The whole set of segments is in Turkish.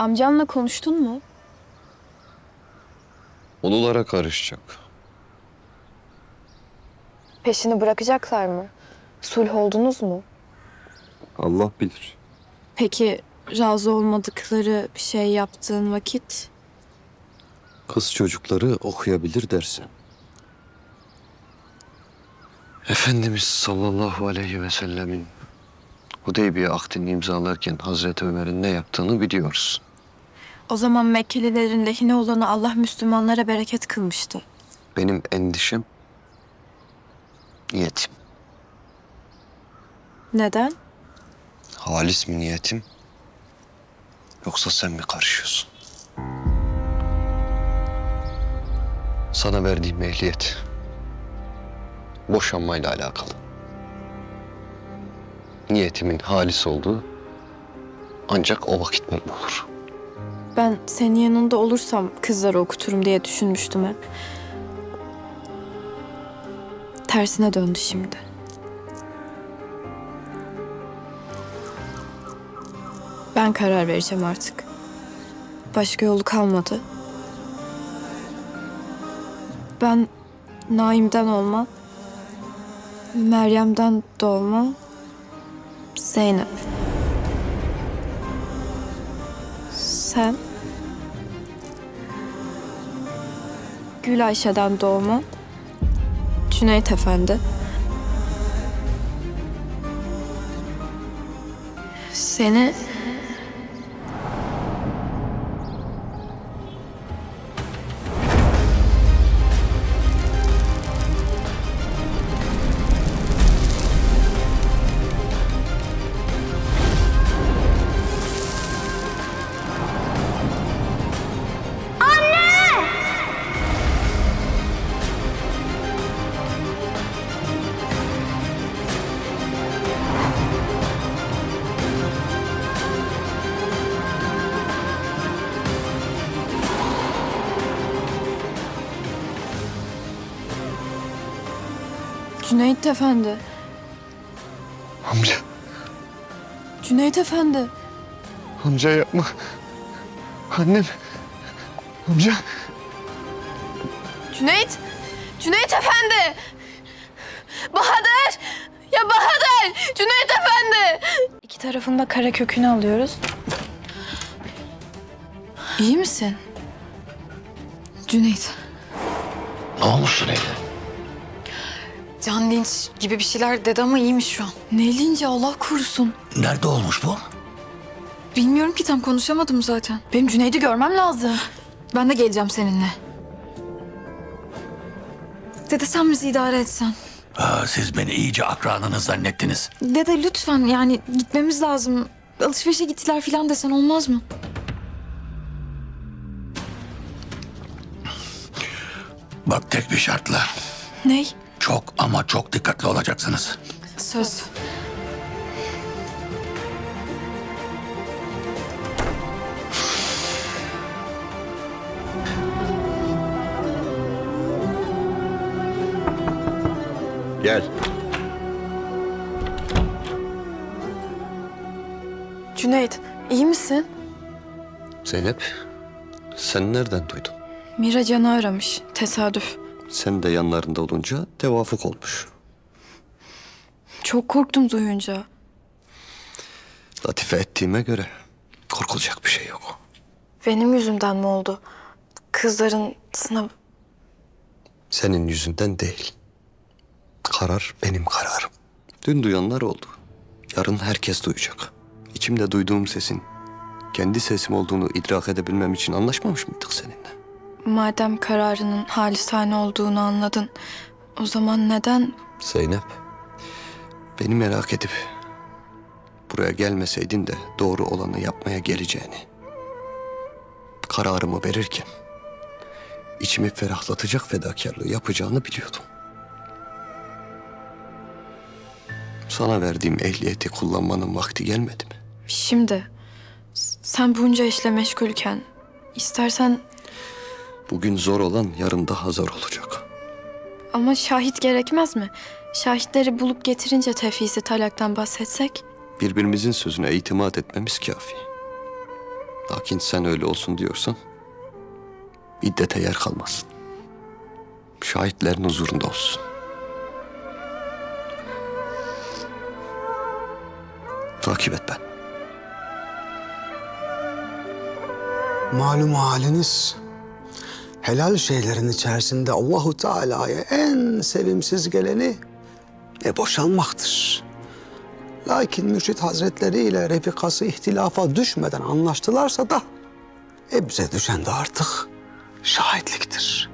Amcamla konuştun mu? Ululara karışacak. Peşini bırakacaklar mı? Sulh oldunuz mu? Allah bilir. Peki razı olmadıkları bir şey yaptığın vakit Kız çocukları okuyabilir dersin. Efendimiz sallallahu aleyhi ve sellemin Hudeybiye akdini imzalarken Hazreti Ömer'in ne yaptığını biliyoruz. O zaman Mekkelilerin lehine olanı Allah Müslümanlara bereket kılmıştı. Benim endişem niyetim. Neden? Halis mi niyetim? Yoksa sen mi karışıyorsun? Sana verdiğim ehliyet boşanmayla alakalı. Niyetimin halis olduğu ancak o vakit belli olur. Ben senin yanında olursam kızları okuturum diye düşünmüştüm hep. Tersine döndü şimdi. Ben karar vereceğim artık. Başka yolu kalmadı. Ben Naim'den olma, Meryem'den doğma, Zeynep. Sen? Gül Ayşe'den doğma. Cüneyt Efendi. Seni... Cüneyt Efendi. Amca, Cüneyt Efendi. amca yapma. Annem, amca. Cüneyt! Cüneyt Efendi! Bahadır! Ya Bahadır! Cüneyt Efendi! İki tarafında kara kökünü alıyoruz. İyi misin? Cüneyt. Ne olmuş Süleyman? Can linç gibi bir şeyler dedi ama iyiymiş şu an. Ne linci Allah korusun. Nerede olmuş bu? Bilmiyorum ki tam konuşamadım zaten. Benim Cüneyt'i görmem lazım. Ben de geleceğim seninle. Dede sen bizi idare etsen. Aa, siz beni iyice akranınız zannettiniz. Dede lütfen yani gitmemiz lazım. Alışverişe gittiler falan desen olmaz mı? Bak tek bir şartla. Ney? Çok ama çok dikkatli olacaksınız. Söz. Gel. Cüneyt, iyi misin? Zeynep, sen nereden duydun? Mira Can'ı aramış. Tesadüf. Sen de yanlarında olunca tevafuk olmuş. Çok korktum duyunca. Latife ettiğime göre korkulacak bir şey yok. Benim yüzümden mi oldu? Kızların sınav... Senin yüzünden değil. Karar benim kararım. Dün duyanlar oldu. Yarın herkes duyacak. İçimde duyduğum sesin kendi sesim olduğunu idrak edebilmem için anlaşmamış mıydık seninle? Madem kararının halisane olduğunu anladın, o zaman neden Zeynep, beni merak edip buraya gelmeseydin de doğru olanı yapmaya geleceğini, kararımı verirken içimi ferahlatacak fedakarlığı yapacağını biliyordum. Sana verdiğim ehliyeti kullanmanın vakti gelmedi mi? Şimdi sen bunca işle meşgulken istersen Bugün zor olan yarın daha zor olacak. ama şahit gerekmez mi? Şahitleri bulup getirince tefhisi talaktan bahsetsek Birbirimizin sözüne itimat etmemiz kafi. Lakin sen öyle olsun diyorsan iddete yer kalmasın. Şahitlerin huzurunda olsun. Takip et ben. Malum haliniz helal şeylerin içerisinde Allahu Teala'ya en sevimsiz geleni e, boşanmaktır. Lakin Mürşit Hazretleri ile refikası ihtilafa düşmeden anlaştılarsa da e, bize düşen de artık şahitliktir.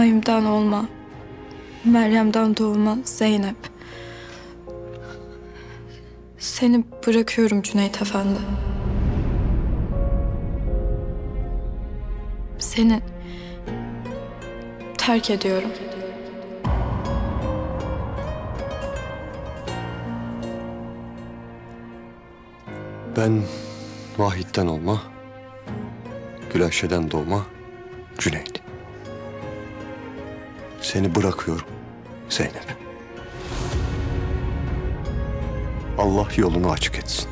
Naim'den olma, Meryem'den doğma Zeynep. Seni bırakıyorum Cüneyt Efendi. Seni terk ediyorum. Ben Vahit'ten olma, Gülayşe'den doğma Cüneyt. Seni bırakıyorum Zeynep. Allah yolunu açık etsin.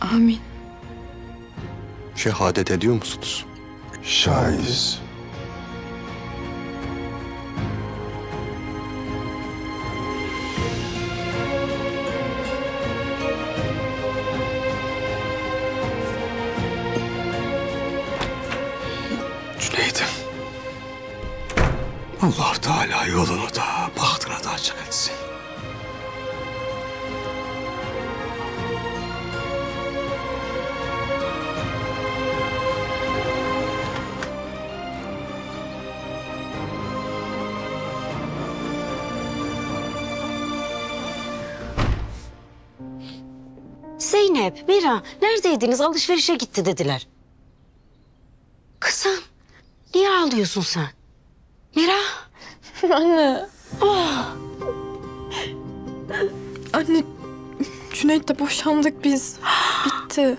Amin. Şehadet ediyor musunuz? Şahidiz. Teala yolunu da bahtını da açık etsin. Zeynep, Mira neredeydiniz? Alışverişe gitti dediler. Kızım, niye ağlıyorsun sen? Mira, Anne. Anne, Cüneyt'le boşandık biz. Bitti.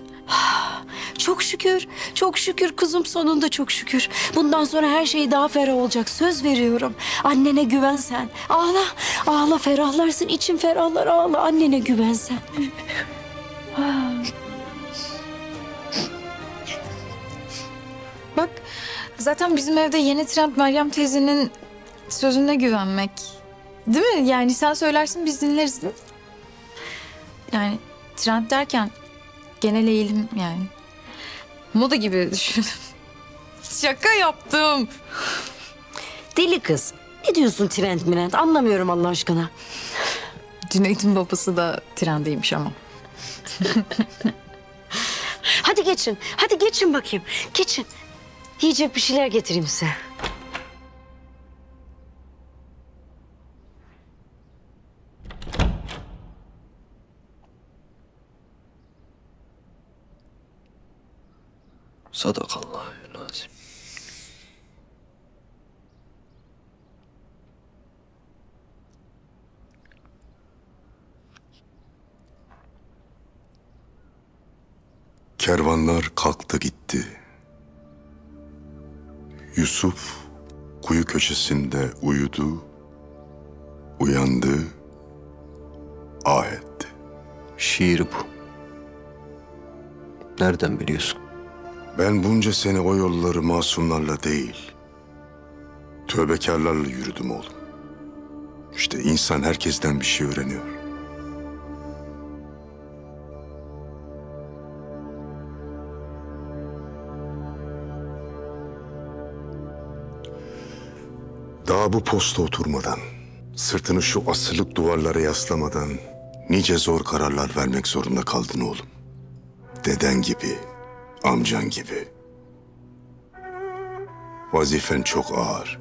çok şükür, çok şükür kızım sonunda çok şükür. Bundan sonra her şey daha ferah olacak. Söz veriyorum. Annene güven sen. Ağla, ağla ferahlarsın. için ferahlar ağla. Annene güven sen. Bak zaten bizim evde yeni trend Meryem teyzenin sözüne güvenmek. Değil mi? Yani sen söylersin biz dinleriz değil mi? Yani trend derken genel eğilim yani. Moda gibi düşün. Şaka yaptım. Deli kız. Ne diyorsun trend mirend? Anlamıyorum Allah aşkına. Cüneyt'in babası da trendiymiş ama. Hadi geçin. Hadi geçin bakayım. Geçin. Yiyecek bir şeyler getireyim size. Sadakallahu lazim. Kervanlar kalktı gitti. Yusuf kuyu köşesinde uyudu, uyandı, ah etti. Şiir bu. Nereden biliyorsun? Ben bunca sene o yolları masumlarla değil, tövbekarlarla yürüdüm oğlum. İşte insan herkesten bir şey öğreniyor. Daha bu posta oturmadan, sırtını şu asırlık duvarlara yaslamadan nice zor kararlar vermek zorunda kaldın oğlum. Deden gibi, amcan gibi. Vazifen çok ağır.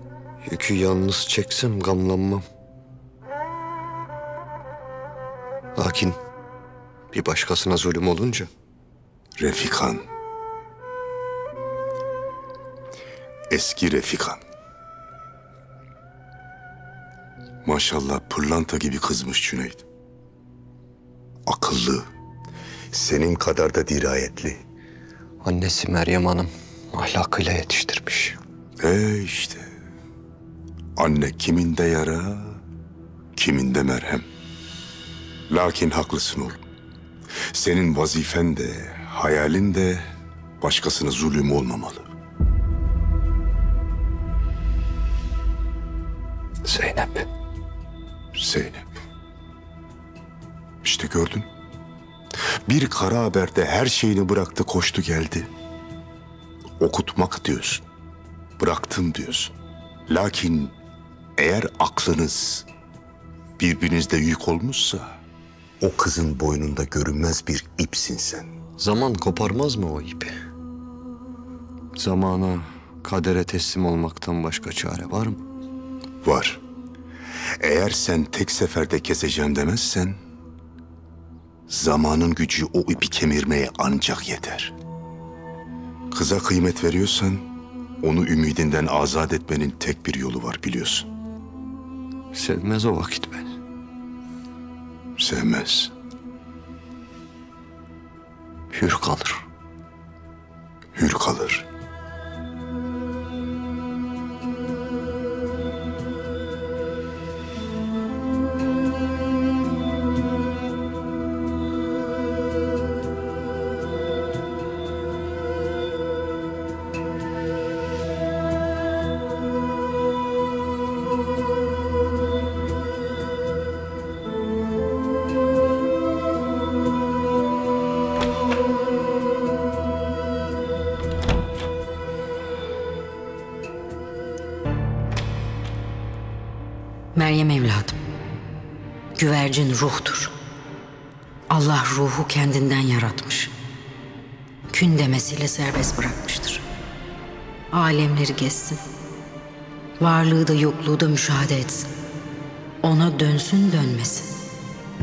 Yükü yalnız çeksem gamlanmam. Lakin bir başkasına zulüm olunca Refikan. Eski Refikan. Maşallah pırlanta gibi kızmış Cüneyt. Akıllı. Senin kadar da dirayetli. Annesi Meryem Hanım ahlakıyla yetiştirmiş. E işte. Anne kiminde yara, kiminde merhem. Lakin haklısın oğlum. Senin vazifen de, hayalin de başkasına zulüm olmamalı. Zeynep. Zeynep. İşte gördün. Bir kara haberde her şeyini bıraktı, koştu geldi. Okutmak diyorsun. Bıraktım diyorsun. Lakin eğer aklınız birbirinizde yük olmuşsa... ...o kızın boynunda görünmez bir ipsin sen. Zaman koparmaz mı o ipi? Zamana, kadere teslim olmaktan başka çare var mı? Var. Eğer sen tek seferde keseceğim demezsen... ...zamanın gücü o ipi kemirmeye ancak yeter. Kıza kıymet veriyorsan... ...onu ümidinden azat etmenin tek bir yolu var biliyorsun. Sevmez o vakit beni. Sevmez. Hür kalır. Hür kalır. Güvercin ruhtur. Allah ruhu kendinden yaratmış. Kün demesiyle serbest bırakmıştır. Alemleri gezsin. Varlığı da yokluğu da müşahede etsin. Ona dönsün dönmesin.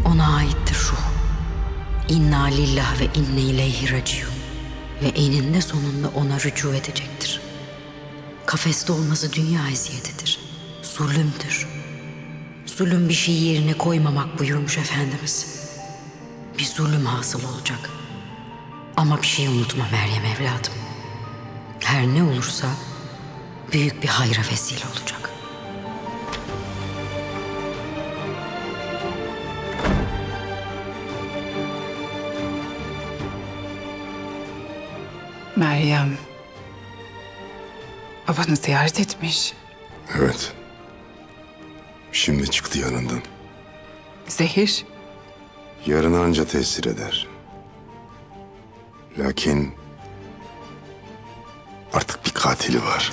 Ona aittir ruh. İnna lillah ve inne ileyhi raciun. Ve eninde sonunda ona rücu edecektir. Kafeste olması dünya eziyetidir. Zulümdür. Zulüm bir şeyi yerine koymamak buyurmuş Efendimiz. Bir zulüm hasıl olacak. Ama bir şey unutma Meryem evladım. Her ne olursa büyük bir hayra vesile olacak. Meryem babanı ziyaret etmiş. Evet. Şimdi çıktı yanından. Zehir Yarına anca tesir eder. Lakin artık bir katili var.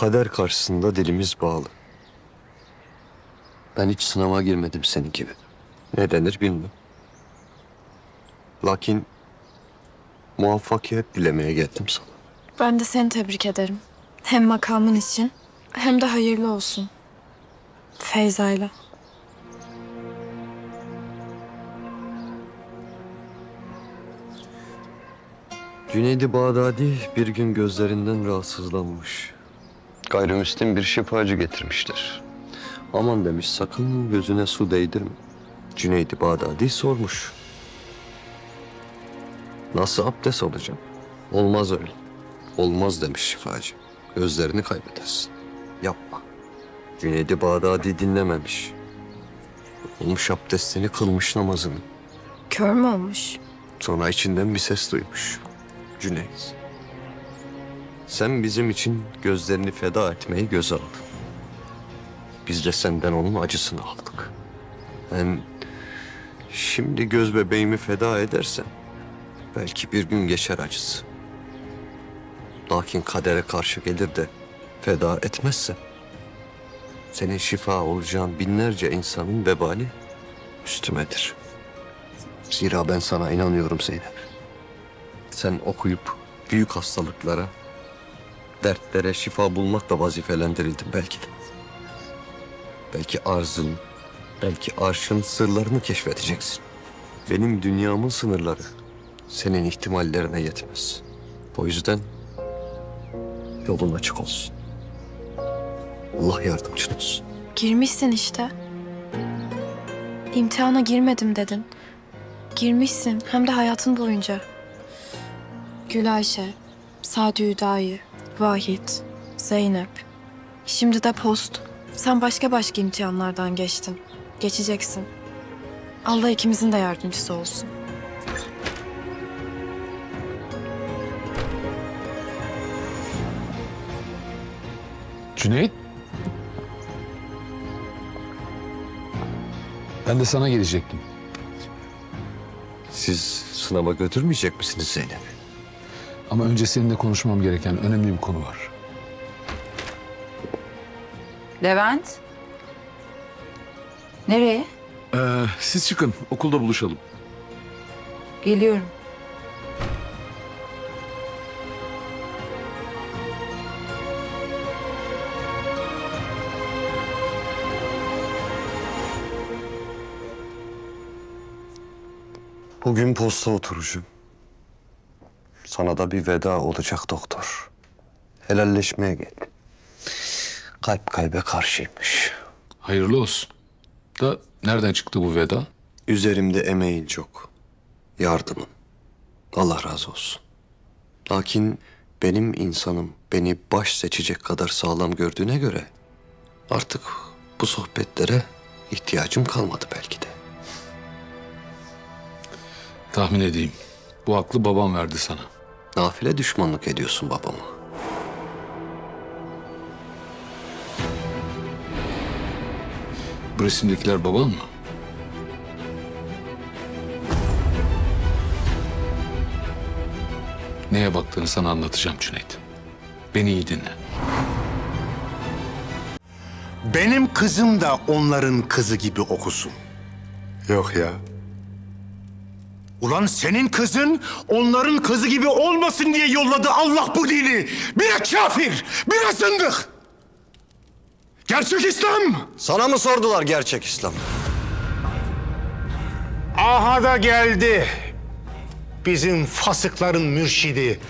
Kader karşısında dilimiz bağlı. Ben hiç sınava girmedim senin gibi. Ne denir bilmem. Lakin muvaffakiyet dilemeye geldim sana. Ben de seni tebrik ederim. Hem makamın için hem de hayırlı olsun. Feyza'yla. Cüneydi Bağdadi bir gün gözlerinden rahatsızlanmış. Gayrimüslim bir şifacı getirmişler. Aman demiş sakın gözüne su değdirme. Cüneydi Bağdadi sormuş. Nasıl abdest alacağım? Olmaz öyle. Olmaz demiş şifacı. Gözlerini kaybedersin. Yapma. Cüneydi Bağdadi dinlememiş. Olmuş abdestini kılmış namazını. Kör mü olmuş? Sonra içinden bir ses duymuş. Cüneyt. Sen bizim için gözlerini feda etmeyi göze aldın. Biz de senden onun acısını aldık. Ben şimdi göz bebeğimi feda edersem belki bir gün geçer acısı. Lakin kadere karşı gelir de feda etmezsem senin şifa olacağın binlerce insanın vebali üstümedir. Zira ben sana inanıyorum Zeynep. Sen okuyup büyük hastalıklara, dertlere şifa bulmakla vazifelendirildin belki de. Belki arzın, belki arşın sırlarını keşfedeceksin. Benim dünyamın sınırları senin ihtimallerine yetmez. O yüzden yolun açık olsun. Allah yardımcın olsun. Girmişsin işte. İmtihana girmedim dedin. Girmişsin hem de hayatın boyunca. Gül Ayşe, Sadi Hüdayi, Vahit, Zeynep. Şimdi de post. Sen başka başka imtihanlardan geçtin. Geçeceksin. Allah ikimizin de yardımcısı olsun. Cüneyt. Ben de sana gelecektim. Siz sınava götürmeyecek misiniz Zeynep'i? Ama önce seninle konuşmam gereken önemli bir konu var. Levent. Nereye? Ee, siz çıkın, okulda buluşalım. Geliyorum. Bugün posta oturucu. Sana da bir veda olacak doktor. Helalleşmeye geldi. Kalp kalbe karşıymış. Hayırlı olsun. Da nereden çıktı bu veda? Üzerimde emeğin çok. Yardımın. Allah razı olsun. Lakin benim insanım beni baş seçecek kadar sağlam gördüğüne göre artık bu sohbetlere ihtiyacım kalmadı belki de. Tahmin edeyim. Bu aklı babam verdi sana. Nafile düşmanlık ediyorsun babama. Bu resimdekiler baban mı? Neye baktığını sana anlatacağım Cüneyt. Beni iyi dinle. Benim kızım da onların kızı gibi okusun. Yok ya. Ulan senin kızın onların kızı gibi olmasın diye yolladı Allah bu dini. Bire kafir, bire zındık. Gerçek İslam. Sana mı sordular gerçek İslam? Aha da geldi. Bizim fasıkların mürşidi,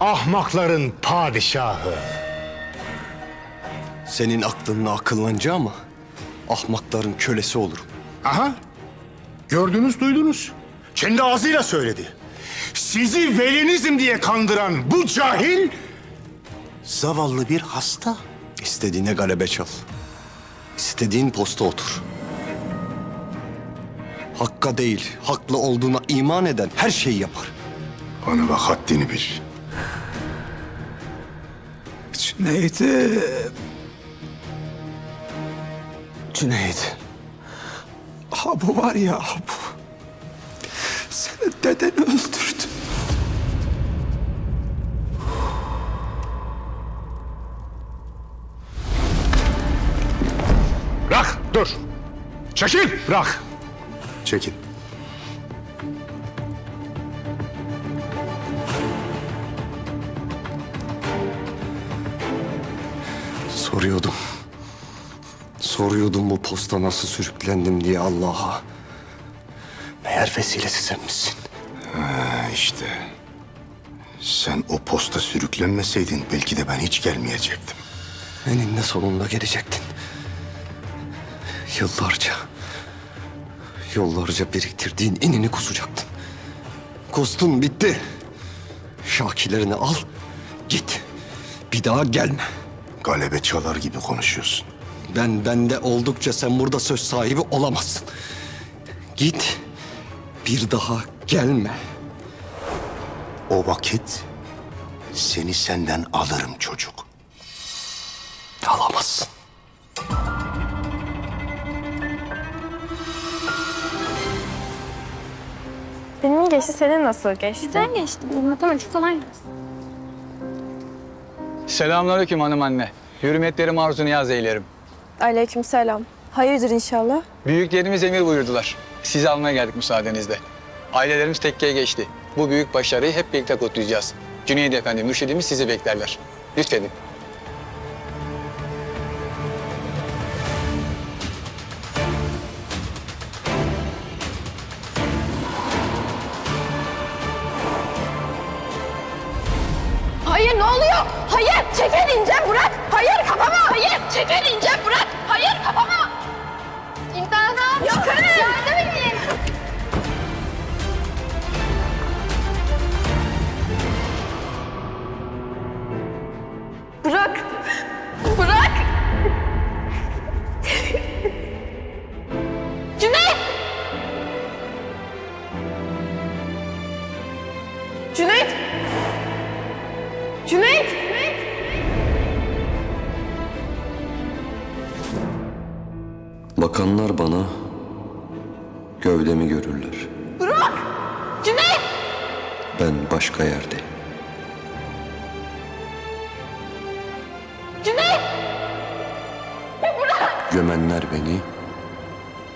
ahmakların padişahı. Senin aklınla akıllanca ama ahmakların kölesi olurum. Aha. Gördünüz, duydunuz. Kendi ağzıyla söyledi. Sizi velinizm diye kandıran bu cahil zavallı bir hasta. İstediğine galebe çal. İstediğin posta otur. Hakka değil, haklı olduğuna iman eden her şeyi yapar. Bana bak haddini bil. Cüneyt'im. Cüneyt. Ha bu var ya bu. Dedeni öldürdü. Bırak, dur. Çekil, bırak. Çekil. Soruyordum. Soruyordum bu posta nasıl sürüklendim diye Allah'a. Meğer vesilesi sen misin? Ha işte. Sen o posta sürüklenmeseydin belki de ben hiç gelmeyecektim. Eninde sonunda gelecektin. Yıllarca, yıllarca biriktirdiğin inini kusacaktın. Kustun bitti. Şakilerini al, git. Bir daha gelme. Galebe çalar gibi konuşuyorsun. Ben bende oldukça sen burada söz sahibi olamazsın. Git. Bir daha gelme. O vakit seni senden alırım çocuk. Alamazsın. Benim geçti, senin nasıl geçti? Güzel geçti. Matematik kolay mı? Selamünaleyküm hanım anne. Hürmetlerim arzu niyaz eylerim. Aleyküm selam. Hayırdır inşallah? Büyüklerimiz emir buyurdular. Sizi almaya geldik müsaadenizle. Ailelerimiz tekkeye geçti. Bu büyük başarıyı hep birlikte kutlayacağız. Cüneyt Efendi, mürşidimiz sizi beklerler. Lütfedin. Bırak. Bırak. Cüneyt. Cüneyt. Cüneyt. Bakanlar bana gövdemi görürler. Bırak. Cüneyt. Ben başka yerde. Gömenler beni,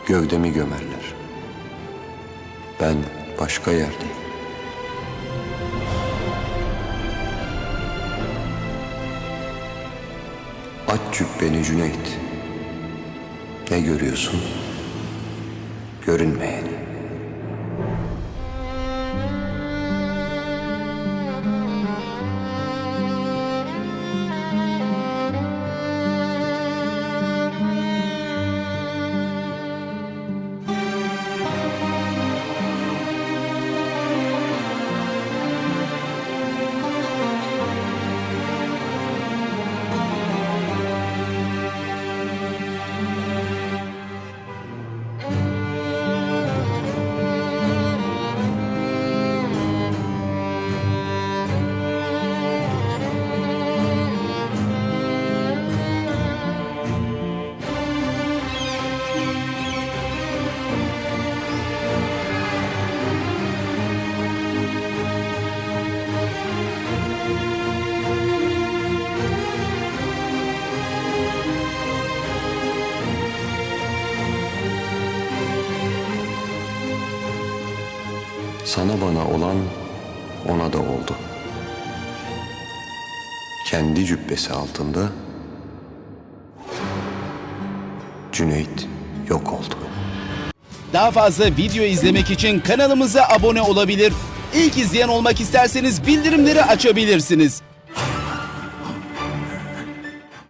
gövdemi gömerler. Ben başka yerdeyim. Aç cübbeni Cüneyt. Ne görüyorsun? Görünmeyeni. Sana bana olan ona da oldu. Kendi cübbesi altında Cüneyt yok oldu. Daha fazla video izlemek için kanalımıza abone olabilir. İlk izleyen olmak isterseniz bildirimleri açabilirsiniz.